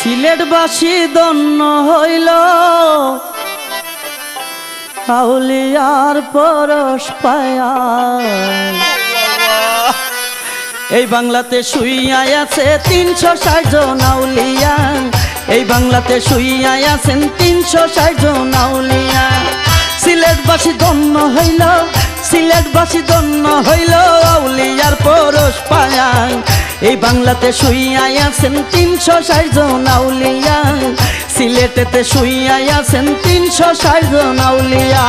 সিলেটবাসী দন্য হইল। আউলিয়ার পরশ পায়া। এই বাংলাতে শুইয়াই আছে তিনশো ষাট জন আউলিয়া। এই বাংলাতে শুইয়াই আছেন তিনশো ষাট জন আউলিয়া। সিলেটবাসী দন্য হইল, সিলেটবাসী দন্য হইল, আউলিয়ার পরশ পায়া। এই বাংলাতে শুইয়াই আছেন তিনশো ষাট জন আউলিয়া। সিলেটেতে শুইয়াই আছেন তিনশো ষাট জন আউলিয়া।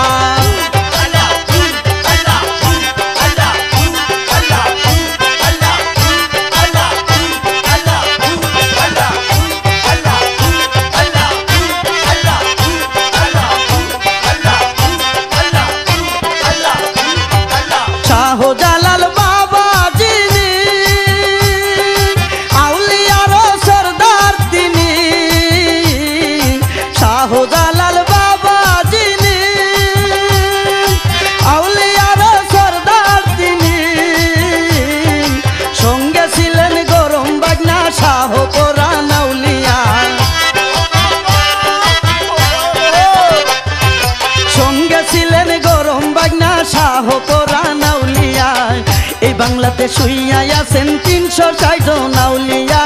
বাংলাতে শুইয়াই আছেন তিনশো ষাট নাউলিয়া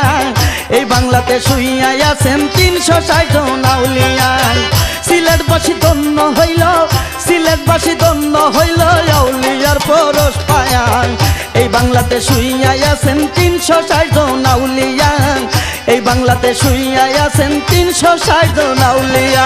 এই বাংলাতে শুইয়াই আছেন তিনশো ষাট নাউলিয়া সিলেটবাসী দন্য হইল সিলেটবাসী দন্য হইল আউলিয়ার পরশ পায়া এই বাংলাতে শুইয়াই আছেন তিনশো ষাট নাউলিয়া এই বাংলাতে শুইয়াই আছেন তিনশো ষাট নাউলিয়া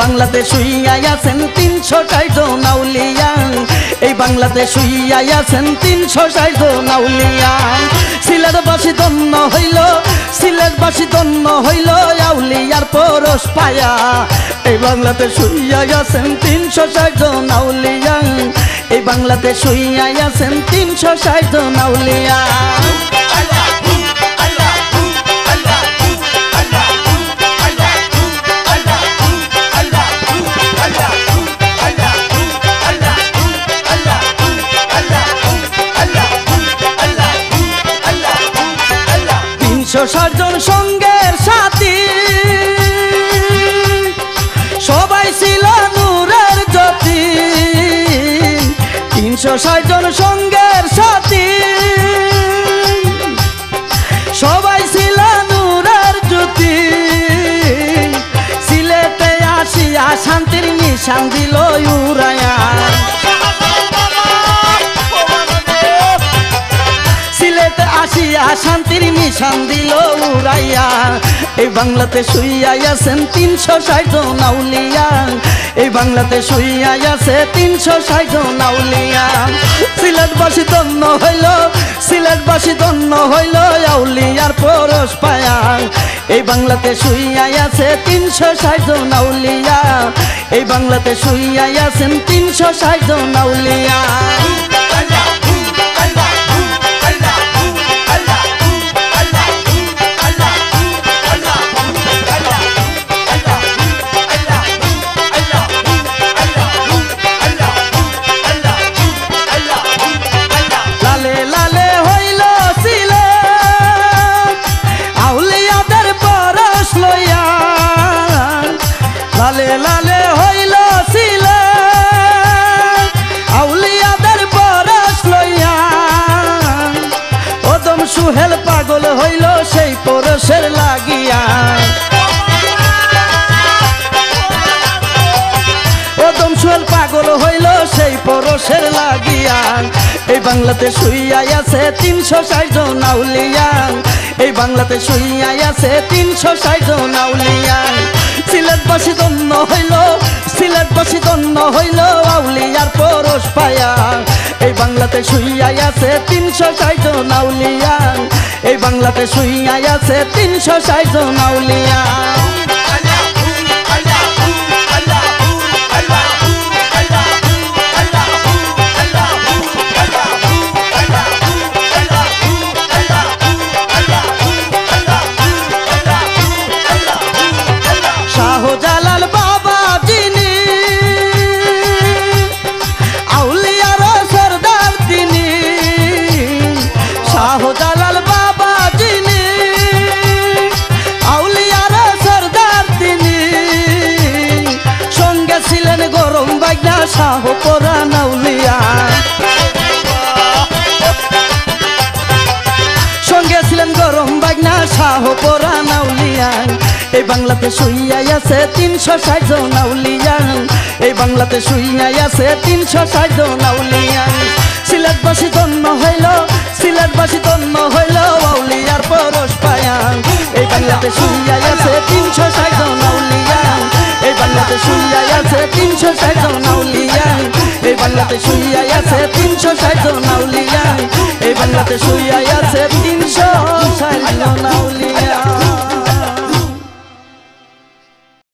বাংলাতে শুইয়াই আছেন তিনশো ষাট নাউলিয়া এই বাংলাতে শুইয়াই আছেন তিনশো ষাট নাউলিয়া সিলেটবাসী দন্য হইল, সিলেটবাসী দন্য হইল, আউলিয়ার পরশ পায়া। এই বাংলাতে শুইয়াই আছেন তিনশো ষাট নাউলিয়া এই বাংলাতে শুইয়াই আছেন তিনশো ষাট নাউলিয়া তিনশো ষাট জন সঙ্গের সাথী। সবাই ছিল নূরের জ্যোতি। তিনশো ষাট জন সঙ্গের সাথী। সবাই ছিল নূরের জ্যোতি। সিলেটে আসিয়া শান্তির নিশান দিল উড়ায়া আসিয়া শান্তির নিশান দিল উড়াইয়া। এই বাংলাতে শুইয়াই আছেন তিনশো ষাট নাউলিয়া এই বাংলাতে শুইয়াই আছে তিনশো ষাট নাউলিয়া সিলেটবাসী দন্য হইল, সিলেটবাসী দন্য হইল আউলিয়ার পরশ পায়া। এই বাংলাতে শুইয়াই আছে তিনশো ষাট নাউলিয়া এই বাংলাতে শুইয়াই আছেন তিনশো ষাট নাউলিয়া সুহেল পাগল হইল সেই পরশের লাগিয়া। ওদম সুহেল পাগল হইল সেই পরশের লাগিয়া। এই বাংলাতে শুইয়াই আছে তিনশো ষাট জন আউলিয়া। এই বাংলাতে শুইয়াই আছে তিনশো ষাট জন আউলিয়া। সিলেটবাসী ধন্য হইল, সিলেটবাসী ধন্য হইল। আউলিয়ার পরশ পায়া। এই বাংলাতে শুইয়াই আছে তিনশো ষাট জন এই বাংলাতে শুইয়াই আছে তিনশো ষাট জন বাংলাতে শুইয়াই আছে তিনশো ষাট জন এই বাংলাতে শুইয়াই আছে তিনশো ষাট জন আউলিয়া। সিলেটবাসী ধন্য হইল, সিলেটবাসী ধন্য হইল আউলিয়ার পরশ পায়া। এই বাংলাতে শুইয়াই আছে তিনশো ষাট জন এই বাংলাতে শুইয়াই আছে তিনশো ষাট জন এই বাংলাতে শুইয়াই আছে তিনশো ষাট জন এই বাংলাতে শুইয়াই আছে তিনশো ষাট জন